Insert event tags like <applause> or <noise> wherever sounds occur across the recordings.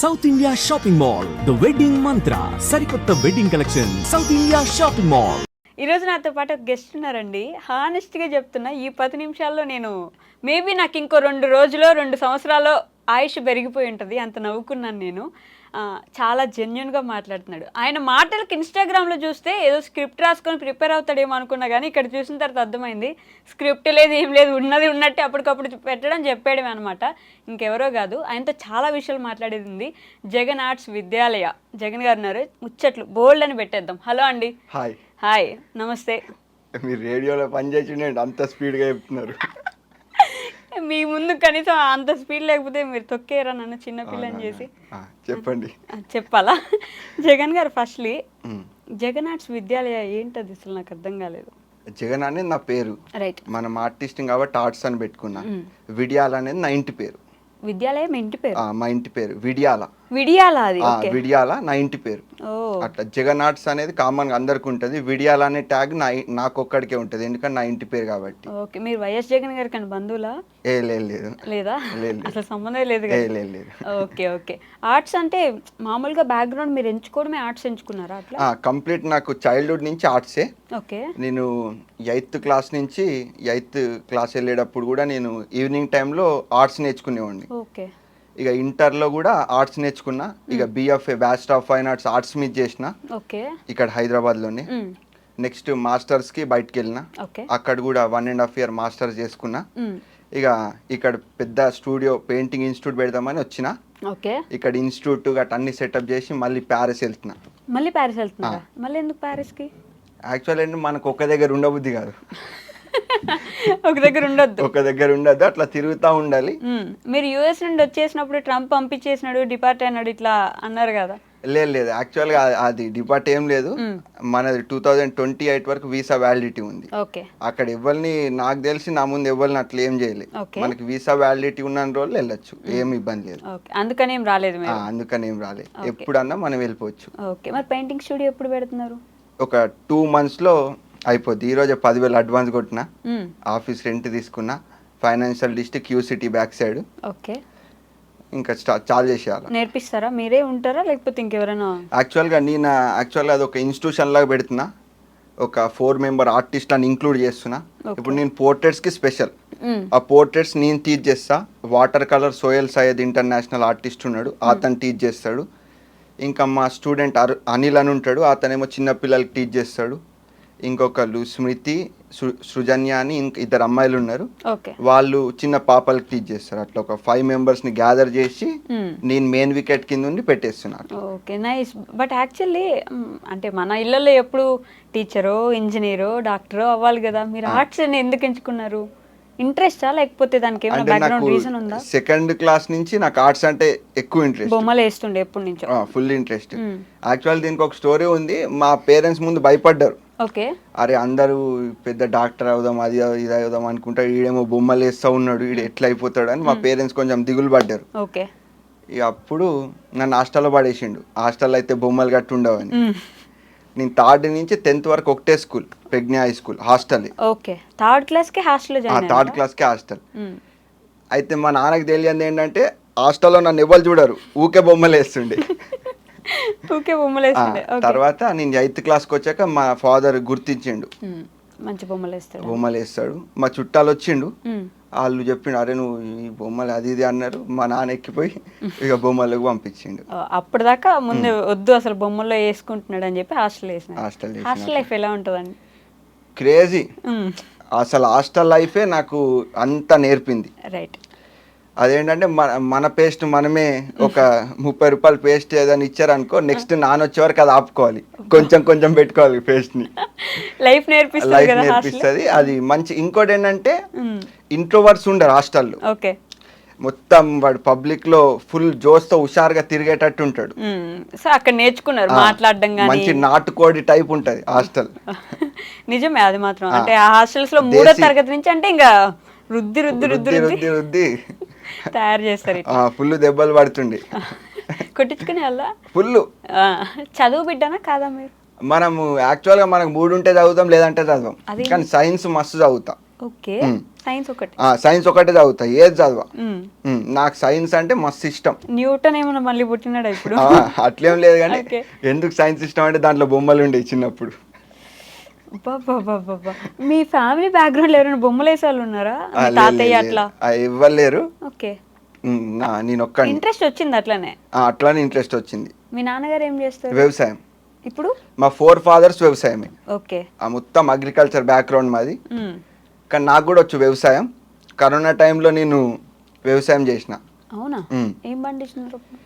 South India shopping mall the wedding Mantra సరికొత్త wedding collection south India shopping mall ఈరోజు నాతో పాటు ఒక గెస్ట్ ఉన్నారండి. హానెస్ట్గా చెప్తున్నా ఈ పది నిమిషాల్లో నేను మేబీ నాకు ఇంకో రెండు రోజులో రెండు సంవత్సరాల్లో ఆయుష్ పెరిగిపోయి ఉంటుంది అంత నవ్వుకున్నాను నేను. చాలా జెన్యున్గా మాట్లాడుతున్నాడు. ఆయన మాటలకి ఇన్స్టాగ్రామ్లో చూస్తే ఏదో స్క్రిప్ట్ రాసుకొని ప్రిపేర్ అవుతాడేమో అనుకున్నా కానీ ఇక్కడ చూసిన తర్వాత అర్థమైంది స్క్రిప్ట్ లేదు ఏం లేదు ఉన్నది ఉన్నట్టే అప్పటికప్పుడు పెట్టడం చెప్పేయడమే అనమాట ఇంకెవరో కాదు ఆయనతో చాలా విషయాలు మాట్లాడేది ఉంది. జగన్ ఆర్ట్స్ విద్యాలయ. జగన్ గారు ఉన్నారు. ముచ్చట్లు బోల్డ్ అని పెట్టేద్దాం. హలో అండి. హాయ్ హాయ్ నమస్తే. మీరు రేడియోలో పని చేసి అంత స్పీడ్గా చెప్తున్నారు. మీ ముందు కనీసం అంత స్పీడ్ లేకపోతే మీరు తొక్కేరా నన్ను చిన్న పిల్లని చేసి? చెప్పండి. చెప్పాలా? జగన్ గారు ఫస్ట్లీ. జగన్ ఆర్ట్స్ విద్యాలయ ఏంటది అసలు నాకు అర్థం కాలేదు. జగన్ అనేది నా పేరు. రైట్ మనం ఆర్టిస్ట్ కాబట్టి ఆర్ట్స్ అని పెట్టుకున్నా. విడియాల అనేది నా ఇంటి పేరు. విద్యాలయం ఇంటి పేరు. మా ఇంటి పేరు. విడియాల. విడియాల అది. విడియాల నా ఇంటి పేరు. అట్లా జగన్ ఆర్ట్స్ అనేది కామన్గా అందరికి ఉంటుంది. విడియాల అనే ట్యాగ్ నా నాకు ఒక్కడికే ఉంటుంది. ఎందుకంటే నా ఇంటి పేరు కాబట్టి. ఓకే. మీరు వైఎస్ జగన్ గారి కానీ బంధువులా? ఏ లేదు లేదు. అసలు సంబంధం లేదు లేదు ఓకే ఓకే. ఆర్ట్స్ అంటే మామూలుగా బ్యాక్గ్రౌండ్ మీరు ఎంచుకోవడమే ఆర్ట్స్ ఎంచుకున్నారా అట్లా? కంప్లీట్ నాకు చైల్డ్హుడ్ నుంచి ఆర్ట్సే. ఓకే. నేను ఎయిత్ క్లాస్ నుంచి ఎయిత్ క్లాస్ వెళ్ళేటప్పుడు కూడా నేను ఈవినింగ్ టైంలో ఆర్ట్స్ నేర్చుకునేవాడిని. ఓకే. ఇక ఇంటర్లో కూడా ఆర్ట్స్ నేర్చుకున్నా. ఇక BFA bachelor of fine arts arts మీద చేసిన. ఇక్కడ హైదరాబాద్లోనే. నెక్స్ట్ మాస్టర్స్కి బయటకు వెళ్ళిన అక్కడ కూడా one and half year masters చేసుకున్నా. ఇక ఇక్కడ పెద్ద స్టూడియో పెయింటింగ్ ఇన్స్టిట్యూట్ పెడదామని వచ్చిన. ఇక్కడ ఇన్స్టిట్యూట్ గట్ట అన్ని సెటప్ చేసి మళ్ళీ ప్యారిస్ వెళ్తున్నా. మళ్ళీ ప్యారిస్ వెళ్తున్నారా? మళ్ళీ ఎందుకు ప్యారిస్కి యాక్చువల్ ఏంటి మనకు ఒక దగ్గర ఉండబుద్ధి కాదు. <laughs> ఒక దగ్గర ఉండొద్దు. ఒక దగ్గర ఉండదు అట్లా తిరుగుతూ ఉండాలి. మీరు యుఎస్ నుండి వచ్చేసినప్పుడు ట్రంప్ పంపించేసినాడు డిపార్ట్ అయినాడు ఇట్లా అన్నారు కదా. లేదు లేదు. యాక్చువల్గా అది డిపార్ట్ ఏం లేదు. మనది టూ థౌజండ్ ట్వంటీ ఎయిట్ వరకు వీసా వ్యాలిడిటీ ఉంది. ఓకే. అక్కడ ఎవరిని నాకు తెలిసి నా ముందు ఎవరిని అట్లా ఏం చేయలేదు. మనకి వీసా వ్యాలిడిటీ ఉన్న రోజులు వెళ్ళొచ్చు. ఏం ఇబ్బంది లేదు. అందుకని ఏం రాలేదు అందుకని ఏం రాలేదు. ఎప్పుడన్నా మనం వెళ్ళిపోవచ్చు. ఓకే. మరి పెయింటింగ్ స్టూడియో ఎప్పుడు పెడుతున్నారు? ఒక టూ మంత్స్లో అయిపోద్ది. ఈరోజే పదివేలు అడ్వాన్స్ కొట్టిన. ఆఫీస్ రెంట్ తీసుకున్నా financial district Q city back side. Okay. ఇంకా స్టార్ట్ చాలు చేసేయాలి? నేర్పిస్తారా? మీరే ఉంటారా? లేకపోతే ఇంకెవరైనా? యాక్చువల్గా నేను యాక్చువల్గా అది ఒక ఇన్స్టిట్యూషన్ లాగా పెడుతున్నా. ఒక ఫోర్ మెంబర్ ఆర్టిస్ట్ అని ఇంక్లూడ్ చేస్తున్నా. ఇప్పుడు నేను పోర్ట్రేట్స్కి స్పెషల్. మ్మ్. ఆ పోర్ట్రేట్స్ నేను టీచ్ చేస్తా. Water colour Soyal Syed international artist ఉన్నాడు. అతను టీచ్ చేస్తాడు. ఇంకా మా స్టూడెంట్ అనిల్ అని ఉంటాడు. అతనేమో చిన్న పిల్లలకి టీచ్ చేస్తాడు. ఇంకొకళ్ళు స్మృతి సృజన్య అని ఇంక ఇద్దరు అమ్మాయిలు ఉన్నారు. వాళ్ళు చిన్న పాపలకి టీచ్ చేస్తారు. అట్లా ఒక ఫైవ్ మెంబర్స్ని గ్యాదర్ చేసి మ్మ్. నేను మెయిన్ వికెట్ కింద ఉండి పెట్టేస్తున్నాను ఓకే నైస్ బట్ యాక్చువల్లీ అంటే మన ఇళ్ళల్లో ఎప్పుడు టీచరో ఇంజనీరో డాక్టరో అవ్వాలి కదా. మీరు ఆర్ట్స్ ఎందుకు ఎంచుకున్నారు? ఇంట్రెస్టా లేకపోతే దానికి ఏమైనా బ్యాక్గ్రౌండ్ రీజన్ ఉందా? సెకండ్ క్లాస్ నుంచి నాకు ఆర్ట్స్ అంటే ఎక్కువ ఇంట్రెస్ట్ బొమ్మలు వేస్తుండే ఎప్పటి నుంచో. ఫుల్ ఇంట్రెస్ట్ యాక్చువల్ దీనికి ఒక స్టోరీ ఉంది. మా పేరెంట్స్ ముందు భయపడ్డారు. ఓకే. అరే అందరూ పెద్ద డాక్టర్ అవుదాం అది ఇది అవుదాం అనుకుంటా ఈడేమో బొమ్మలు వేస్తూ ఉన్నాడు ఈడు ఎట్లా అయిపోతాడు అని మా పేరెంట్స్ కొంచెం దిగులు పడ్డారు. ఓకే. ఇక అప్పుడు నన్ను హాస్టల్లో పడేసిండు. హాస్టల్లో అయితే బొమ్మలు గట్టి ఉండవని. నేను థర్డ్ నుంచి టెన్త్ వరకు ఒకటే school Pragna high school hostel. Okay. Third క్లాస్కి థర్డ్ క్లాస్కే హాస్టల్. అయితే మా నాన్నకి తెలియంది ఏంటంటే హాస్టల్లో నన్ను ఎవరు చూడరు. ఊకే బొమ్మలు వేస్తుండే. <laughs> <laughs> ఓకే బొమ్మలు ఆ, వేస్తుండే ఓకే. తర్వాత నేను ఎయిత్ క్లాస్కి వచ్చాక మా ఫాదర్ గుర్తించిండు. మంచి బొమ్మలు వేస్తాడు బొమ్మలు వేస్తాడు మా చుట్టాలు వచ్చిండు. వాళ్ళు చెప్పిండు అరే నువ్వు ఈ బొమ్మలు అది ఇది అన్నారు. మా నాన్న ఎక్కిపోయి <laughs> ఇక బొమ్మలకు పంపించిండు. ఓ, అప్పటిదాకా ముందు వద్దు అసలు బొమ్మల్లో వేసుకుంటున్నాడు అని చెప్పి హాస్టల్ వేసిన హాస్టల్ హాస్టల్ లైఫ్ ఎలా ఉంటుందండి? క్రేజీ. అసలు హాస్టల్ లైఫే నాకు అంత నేర్పింది. రైట్. అదేంటంటే మన మన పేస్ట్ మనమే ఒక ముప్పై రూపాయల పేస్ట్ ఏదైనా ఇచ్చారనుకో నెక్స్ట్ నాన్న వచ్చే వరకు అది ఆపుకోవాలి. కొంచెం కొంచెం పెట్టుకోవాలి లైఫ్ నేర్పిస్తుంది లైఫ్ హాస్టల్ నేర్పిస్తుంది. అది మంచి ఇంకోటి ఏంటంటే ఇంట్రోవర్స్ ఉండరు హాస్టల్లో. ఓకే. మొత్తం వాడు పబ్లిక్లో ఫుల్ జోస్తో హుషారుగా తిరిగేటట్టు ఉంటాడు. అక్కడ నేర్చుకున్నారు మాట్లాడడం మంచి నాటుకోడి టైప్ ఉంటది హాస్టల్. <laughs> నిజమే అది మాత్రం. అంటే హాస్టల్స్లో మూడో తరగతి నుంచి అంటే ఇంకా రుద్ది రుద్ది రుద్ది. రుద్ది రుద్ది. <laughs> తయారు చేస్తారు. ఫుల్ దెబ్బలు పడుతుండే. <laughs> కొట్టించుకునే వాళ్ళ? ఫుల్ చదువు బిడ్డనా కాదా మీరు? మనము యాక్చువల్గా మనకు మూడు ఉంటే చదువుతాం లేదంటే చదవం. కానీ సైన్స్ మస్తు చదువుతాం. ఓకే. సైన్స్ ఒకటి. సైన్స్ ఒకటే చదువుతా ఏది చదవా. నాకు సైన్స్ అంటే మస్తు ఇష్టం. న్యూటన్ ఏమన్నా మళ్ళీ పుట్టినాడా ఇప్పుడు? అట్లేం లేదు కానీ. <laughs> ఎందుకు సైన్స్ ఇష్టం అంటే దాంట్లో బొమ్మలు ఉండేవి చిన్నప్పుడు. మీ ఫ్యామిలీ బ్యాక్గ్రౌండ్ ఎవరైనా బొమ్మలు వేసే వాళ్ళు ఉన్నారా? తాతయ్య అట్లా? ఇవ్వలేరు. ఓకే. నేను ఒక్కడిని ఇంట్రెస్ట్ వచ్చింది అట్లనే? అట్లానే ఇంట్రెస్ట్ వచ్చింది. మీ నాన్నగారు ఏం చేస్తారు? వ్యవసాయం. ఇప్పుడు? మా ఫోర్ ఫాదర్స్ వ్యవసాయమే. ఓకే. ఆ మొత్తం అగ్రికల్చర్ బ్యాక్గ్రౌండ్ మాది. కానీ నాకు కూడా వచ్చు వ్యవసాయం. కరోనా టైంలో నేను వ్యవసాయం చేసిన. అవునా. ఏం పండించినారు? అప్పుడు?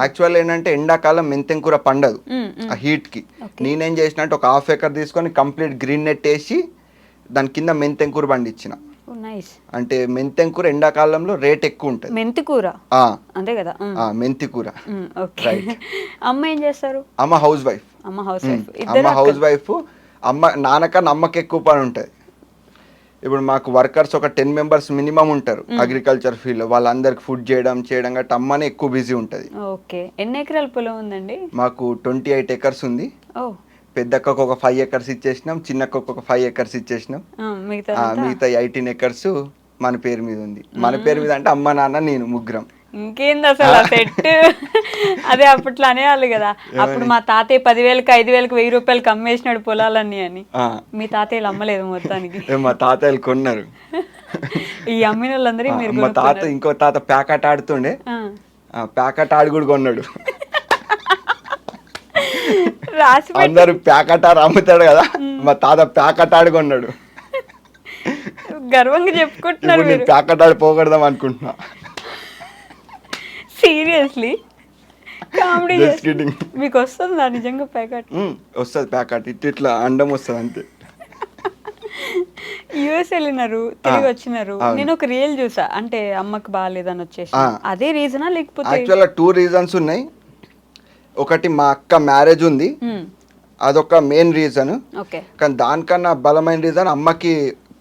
యాక్చువల్ ఏంటంటే ఎండాకాలం మెంతెం కూర పండదు. ఆ హీట్కి. Okay. నేనేం చేసినట్టు ఒక హాఫ్ ఎకర్ తీసుకొని కంప్లీట్ గ్రీన్ నెట్ వేసి దాని కింద మెంతెం కూర పండించిన అంటే మెంతెం కూర ఎండాకాలంలో రేట్ ఎక్కువ ఉంటుంది. మెంతి కూర అంతే కదా. మెంతి కూర. <laughs> అమ్మ ఏం చేస్తారు? అమ్మ హౌస్ వైఫ్ అమ్మ హౌస్ వైఫ్ అమ్మ హౌస్ వైఫ్ అమ్మ నాన్నకన్నా అమ్మకి ఎక్కువ పని ఉంటుంది. ఇప్పుడు మాకు వర్కర్స్ ఒక టెన్ మెంబర్స్ మినిమం ఉంటారు అగ్రికల్చర్ ఫీల్డ్ వాళ్ళందరికి ఫుడ్ చేయడం చేయడం గట్రా అమ్మనే ఎక్కువ బిజీ ఉంటుంది. ఓకే. ఎన్ని ఎకరాల పొలం ఉందండి? మాకు ట్వంటీ ఎయిట్ ఎకర్స్ ఉంది. పెద్దక్కకు ఒక ఫైవ్ ఎకర్స్ ఇచ్చేసినాం చిన్నక్కకు ఒక ఫైవ్ ఎకర్స్ ఇచ్చేసినాం. మిగతా ఎయిటీన్ ఎకర్స్ మన పేరు మీద ఉంది. మన పేరు మీద అంటే అమ్మ నాన్న నేను ముగ్గురం. ఇంకేంది అసలు సెట్? అదే అప్పట్లో అనేవాళ్ళు కదా. అప్పుడు మా తాతయ్య పదివేలకు ఐదు వేలకు వెయ్యి రూపాయలకి అమ్మేసినాడు పొలాలన్నీ అని. ఆ, మీ తాతయ్యలు అమ్మలేదు మొత్తానికి. మా తాతయ్యలు కొన్నారు. ఈ అమ్మిన వాళ్ళందరూ ఆ, మీరు మా తాత. ఇంకో తాత ప్యాకెట్ ఆడుతుండే. ఆ. ఆ, ప్యాకెట్ ఆడి కూడా కొన్నాడు. రాసి అందరు ప్యాకెట్ ఆడు అమ్ముతాడు కదా. మా తాత ప్యాకెట్ ఆడి కొన్నాడు. గర్వంగా చెప్పుకుంటున్నారు ప్యాకెట్ ఆడి పోగొడదాం అనుకుంటున్నా. Seriously comedy Just kidding. మీకు వస్తుందా నిజంగా ప్యాకెట్? వస్తుంది ప్యాకెట్. ఇట్లా ఇట్లా అండం వస్తుంది అంతే. యుఎస్ వెళ్ళినారు తిరిగి వచ్చినారు. నేను ఒక రియల్ చూసా. అంటే అమ్మకి బాగాలేదని వచ్చేసి. అదే రీజనా లేకపోతే? యాక్చువల్గా టూ రీజన్స్ ఉన్నాయి. ఒకటి మా అక్క మ్యారేజ్ ఉంది. అదొక మెయిన్ రీజన్ కానీ దానికన్నా బలమైన రీజన్ అమ్మకి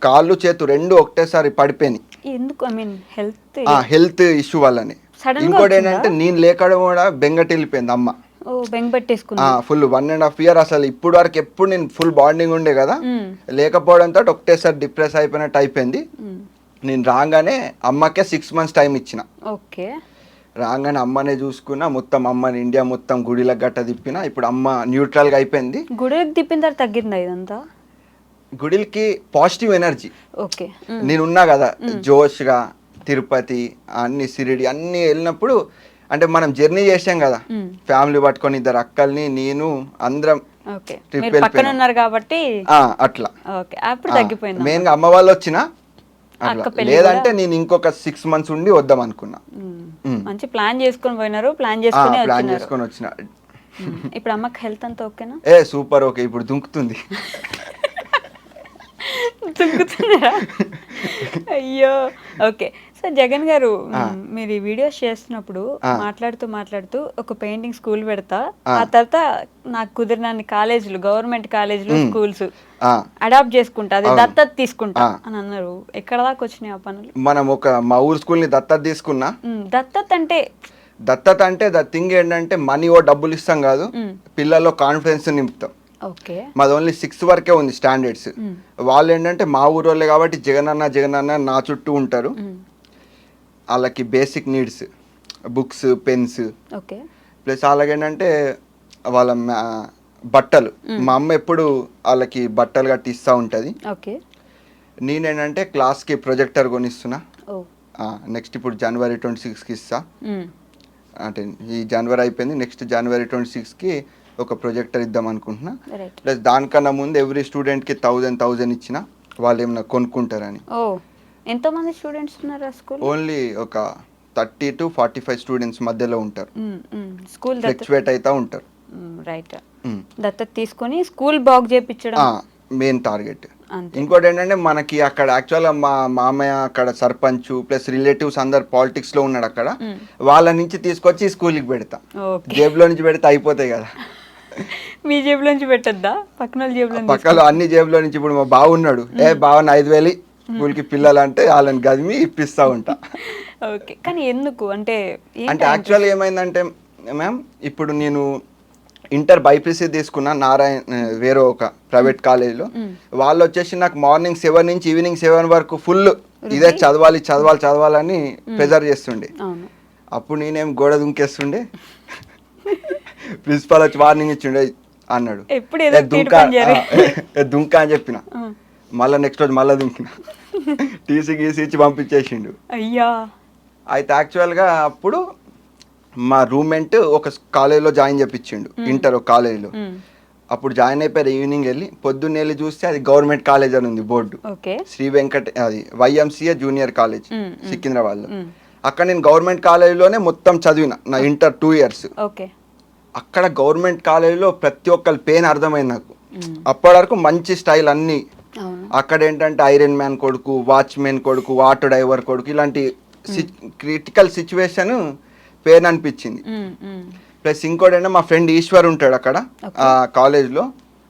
కాళ్ళు చేతు రెండు ఒకటేసారి పడిపోయినాయి. ఎందుకు? ఐ మీన్ హెల్త్ ఆ హెల్త్ ఇష్యూ వల్లనే. ఇంకోటి? ఏంటంటే నేను లేకడం కూడా బెంగటి వెళ్ళిపోయింది అమ్మ full one and half year అసలు ఇప్పుడు వరకు ఎప్పుడు నేను ఫుల్ బాండింగ్ ఉండే కదా. లేకపోవడంతో ఒకటేసారి డిప్రెస్ అయిపోయినట్టు అయిపోయింది. నేను రాగానే అమ్మకే సిక్స్ మంత్స్ టైం ఇచ్చిన. ఓకే. రాగానే అమ్మనే చూసుకున్నా మొత్తం అమ్మని ఇండియా మొత్తం గుడిలకు గట్ట తిప్పిన ఇప్పుడు అమ్మ న్యూట్రల్గా అయిపోయింది. గుడికి తిప్పిన తర్వాత తగ్గిందా ఇదంతా? గుడిలకి పాజిటివ్ ఎనర్జీ ఓకే. నేను ఉన్నా కదా జోష్గా తిరుపతి అన్ని సిరిడి అన్ని వెళ్ళినప్పుడు అంటే మనం జర్నీ చేసాం కదా. ఫ్యామిలీ పట్టుకొని ఇద్దరు అక్కల్ని నేను అందరం వెళ్ళిపోయినా. ఉన్నారు కాబట్టి అట్లా. తగ్గిపోయింది మెయిన్గా అమ్మ వాళ్ళు వచ్చిన లేదంటే నేను ఇంకొక సిక్స్ మంత్స్ ఉండి వద్దాం అనుకున్నా. మంచి ప్లాన్ చేసుకొని పోయినారు. ప్లాన్ చేసుకుని ప్లాన్ చేసుకొని వచ్చిన. ఇప్పుడు అమ్మకి హెల్త్ అంతా ఓకేనా ఏ సూపర్ ఓకే ఇప్పుడు దుంకుతుంది. <laughs> దుంకుతున్నారా <laughs> అయ్యో. ఓకే. సో జగన్ గారు మీరు ఈ వీడియోస్ చేస్తున్నప్పుడు. మాట్లాడుతూ మాట్లాడుతూ ఒక పెయింటింగ్ స్కూల్ పెడతా ఆ. తర్వాత నాకు కుదిరినన్ని కాలేజీలు గవర్నమెంట్ కాలేజీలు. స్కూల్స్ అడాప్ట్ చేసుకుంటా అది. దత్తత తీసుకుంటా. అని అన్నారు ఎక్కడ దాకా వచ్చినాయి ఆ పనులు మనం ఒక మా ఊరు స్కూల్ని దత్తత తీసుకున్నా దత్తత అంటే దత్తత అంటే ద థింగ్ ఏంటంటే మనీ ఓ డబ్బులు ఇస్తాం కాదు. పిల్లల్లో కాన్ఫిడెన్స్ నింపుతాం ఓకే మాది ఓన్లీ సిక్స్ వరకే ఉంది స్టాండర్డ్స్. వాళ్ళు ఏంటంటే మా ఊరోళ్ళే కాబట్టి జగన్ అన్న జగన్ అన్న నా చుట్టూ ఉంటారు వాళ్ళకి basic needs books pens okay. Plus అలాగేంటంటే వాళ్ళ బట్టలు. మా అమ్మ ఎప్పుడు వాళ్ళకి బట్టలు గట్టి ఇస్తూ ఉంటుంది. ఓకే. నేనేంటంటే క్లాస్కి ప్రొజెక్టర్ కొనిస్తున్నా. నెక్స్ట్ ఇప్పుడు జనవరి ట్వంటీ సిక్స్కి ఇస్తా. మ్, అంటే ఈ జనవరి అయిపోయింది. నెక్స్ట్ జనవరి ట్వంటీ సిక్స్కి ఒక ప్రొజెక్టర్ ఇద్దాం అనుకుంటున్నా. ప్లస్ దానికన్నా ముందు ఎవ్రీ స్టూడెంట్కి థౌజండ్ థౌజండ్ ఇచ్చిన వాళ్ళు ఏమైనా కొనుక్కుంటారని ఎంతమంది స్టూడెంట్స్ ఉన్నారు ఆ స్కూల్ ఓన్లీ ఒక thirty to forty five students మధ్యలో ఉంటారు. స్కూల్ ఫ్లక్చువేట్ అవుతూ ఉంటారు. రైట్. దత్తత తీసుకొని స్కూల్ బాగు చేపించడం మెయిన్ టార్గెట్ ఇంకోటి ఏంటంటే మనకి అక్కడ యాక్చువల్గా మా మామయ్య అక్కడ సర్పంచ్ ప్లస్ రిలేటివ్స్ అందరు పాలిటిక్స్లో ఉన్నాడు అక్కడ. వాళ్ళ నుంచి తీసుకొచ్చి స్కూల్కి పెడతా. ఓకే. జేబులో నుంచి పెడితే అయిపోతాయి కదా. మీ జేబులోంచి పెట్టద్దా? పక్కన జేబులో పక్కలో అన్ని జేబులో నుంచి ఇప్పుడు మా బావ ఉన్నాడు ఏ బావని ఐదు వేలు <laughs> స్కూల్కి పిల్లలు అంటే వాళ్ళని గదిమి ఇప్పిస్తా ఉంటా. ఓకే కానీ ఎందుకు? అంటే అంటే యాక్చువల్గా ఏమైందంటే మ్యామ్ ఇప్పుడు నేను ఇంటర్ బైపీసీ తీసుకున్న నారాయణ వేరే ఒక ప్రైవేట్ కాలేజీలో. వాళ్ళు వచ్చేసి నాకు మార్నింగ్ సెవెన్ నుంచి ఈవినింగ్ సెవెన్ వరకు ఫుల్ ఇదే చదవాలి చదవాలి చదవాలని ప్రెజర్ చేస్తుండే. అప్పుడు నేనేం గోడ దుంకేస్తుండే. ప్రిన్సిపాల్ వచ్చి వార్నింగ్ ఇచ్చిండే అన్నాడు. ఎప్పుడు ఏదో "ఏ, దుంక తీర్పు పనిచేయాలి." ఆ, ఏ, దుంక అని చెప్పిన. మళ్ళీ నెక్స్ట్ రోజు మళ్ళీ దుంకిన టీసీ గీసీ ఇచ్చి పంపించేసిండు. అయ్యా. అయితే యాక్చువల్గా అప్పుడు మా రూమ్మేట్ ఒక కాలేజీలో జాయిన్ చేపించిండు. ఇంటర్ ఒక కాలేజీలో. అప్పుడు జాయిన్ అయిపోయారు ఈవినింగ్ వెళ్ళి. పొద్దున్న వెళ్ళి చూస్తే అది గవర్నమెంట్ కాలేజ్ అని ఉంది బోర్డు. శ్రీ వెంకట అది వైఎంసీఏ జూనియర్ కాలేజ్. సికింద్రాబాద్లో. అక్కడ నేను గవర్నమెంట్ కాలేజీలోనే మొత్తం చదివిన నా ఇంటర్ టూ ఇయర్స్ ఓకే. అక్కడ గవర్నమెంట్ కాలేజీలో ప్రతి ఒక్కరి పెయిన్ అర్థమైంది నాకు. అప్పటి వరకు మంచి స్టైల్ అన్నీ అక్కడ ఏంటంటే ఐరన్ మ్యాన్ కొడుకు వాచ్మెన్ కొడుకు ఆటో డ్రైవర్ కొడుకు ఇలాంటి క్రిటికల్ సిచ్యువేషన్ పెయిన్ అనిపించింది. ప్లస్ ఇంకోటి ఏంటంటే మా ఫ్రెండ్ ఈశ్వర్ ఉంటాడు అక్కడ ఆ కాలేజ్లో.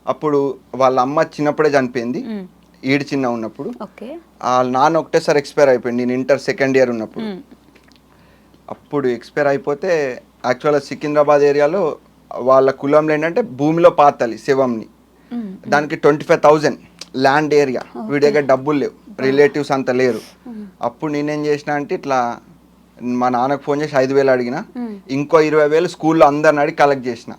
అప్పుడు వాళ్ళ అమ్మ చిన్నప్పుడే చనిపోయింది. ఈడు చిన్న ఉన్నప్పుడు. వాళ్ళ నాన్న ఒకటేసారి ఎక్స్పైర్ అయిపోయింది. నేను ఇంటర్ సెకండ్ ఇయర్ ఉన్నప్పుడు. అప్పుడు ఎక్స్పైర్ అయిపోతే యాక్చువల్గా సికింద్రాబాద్ ఏరియాలో వాళ్ళ కులంలో ఏంటంటే భూమిలో పాతాలి శివంని. దానికి twenty five thousand. Land area వీడి దగ్గర డబ్బులు లేవు. రిలేటివ్స్ అంత లేరు. అప్పుడు నేనేం చేసిన అంటే ఇట్లా మా నాన్నకు ఫోన్ చేసి ఐదు వేలు అడిగిన. ఇంకో ఇరవై వేలు స్కూల్లో అందరిని అడిగి కలెక్ట్ చేసిన.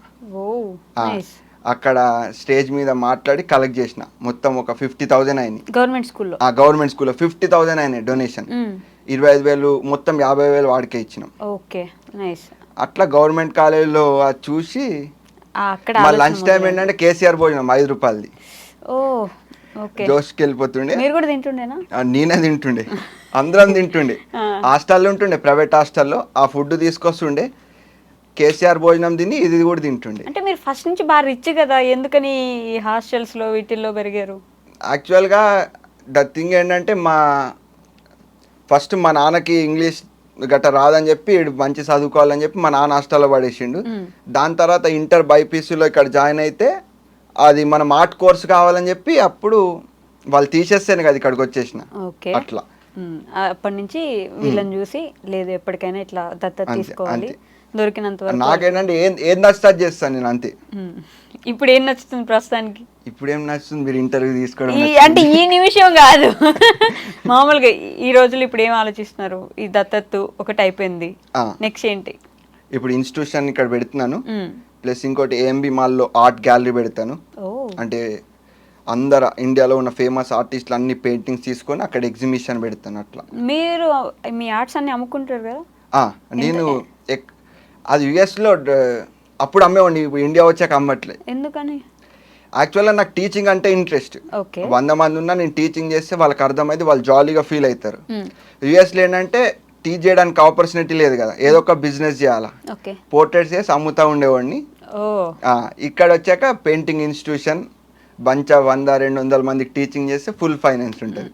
అక్కడ స్టేజ్ మీద మాట్లాడి కలెక్ట్ చేసిన. మొత్తం ఒక ఫిఫ్టీ థౌజండ్ అయినాయి. గవర్నమెంట్ స్కూల్లో? ఆ గవర్నమెంట్ స్కూల్లో ఫిఫ్టీ థౌజండ్ అయినాయి డొనేషన్. ఇరవై ఐదు వేలు మొత్తం యాభై వేలు వాడికే ఇచ్చినాం. ఓకే నైస్ అట్లా గవర్నమెంట్ కాలేజీలో చూసి మా లంచ్ టైం. ఏంటంటే కేసీఆర్ భోజనం ఐదు రూపాయలది. ఓ జోష్కి వెళ్ళిపోతుండే. మీరు కూడా తింటుండేనా? ఆ, నేనే తింటుండే. అందరం తింటుండే. హాస్టల్లో ఉంటుండే ప్రైవేట్ హాస్టల్లో. ఆ ఫుడ్ తీసుకొస్తుండే. కేసీఆర్ భోజనం తిని ఇది కూడా తింటుండే. అంటే మీరు ఫస్ట్ నుంచి బాగా రిచ్ కదా ఎందుకని ఈ హాస్టల్స్లో వీటిల్లో పెరిగారు? యాక్చువల్గా ద థింగ్ ఏంటంటే మా ఫస్ట్ మా నాన్నకి ఇంగ్లీష్ గట్ట రాదని చెప్పి మంచి చదువుకోవాలని చెప్పి మా నాన్న హాస్టల్లో పడేసిండు. దాని తర్వాత ఇంటర్ బైపీసీలో ఇక్కడ జాయిన్ అయితే అది మనం ఆర్ట్ కోర్స్ కావాలని చెప్పి అప్పుడు వాళ్ళు తీసేస్తేనే కదా ఇక్కడికి వచ్చేసిన. ఓకే. అట్లా. అప్పటి నుంచి వీళ్ళని చూసి లేదు ఎప్పటికైనా ఇట్లా దత్తత అంతే, తీసుకోవాలి. దొరికినంత వరకు నాకేంటంటే ఏం ఏం నచ్చితే అది చేస్తాను నేను అంతే. ఇప్పుడు ఏం నచ్చుతుంది ప్రస్తుతానికి? ఇప్పుడు ఏం నచ్చుతుంది? మీరు ఇంటర్వ్యూ తీసుకోవడం నచ్చుతుంది. అంటే ఈ నిమిషం కాదు. <laughs> మామూలుగా ఈ రోజులు ఇప్పుడు ఏం ఆలోచిస్తున్నారు? ఈ దత్తత్తు ఒకటి అయిపోయింది. నెక్స్ట్ ఏంటి? ఇప్పుడు ఇన్స్టిట్యూషన్ ఇక్కడ పెడుతున్నాను. ప్లస్ ఇంకోటి ఏఎంబి మాల్లో ఆర్ట్ గ్యాలరీ పెడతాను. అంటే అందరు ఇండియాలో ఉన్న ఫేమస్ ఆర్టిస్టులు అన్ని పెయింటింగ్స్ తీసుకొని అక్కడ ఎగ్జిబిషన్ పెడతాను అట్లా. మీరు మీ ఆర్ట్స్ అన్ని అమ్ముకుంటారు కదా? నేను అది యుఎస్లో అప్పుడు అమ్మేవాడిని ఇప్పుడు ఇండియా వచ్చాక అమ్మట్లే. ఎందుకని? యాక్చువల్గా నాకు టీచింగ్ అంటే ఇంట్రెస్ట్. వంద మంది ఉన్నా నేను టీచింగ్ చేస్తే వాళ్ళకి అర్థమైంది వాళ్ళు జాలీగా ఫీల్ అవుతారు. యుఎస్లో ఏంటంటే టీచ్ చేయడానికి ఆపర్చునిటీ లేదు కదా. ఏదో ఒక బిజినెస్ చేయాలా. పోర్ట్రేట్స్ చేసి అమ్ముతా ఉండేవాడిని. ఇక్కడ వచ్చాక పెయింటింగ్ ఇన్స్టిట్యూషన్ బంచా వంద రెండు వందల మందికి టీచింగ్ చేస్తే ఫుల్ ఫైనాన్స్ ఉంటుంది.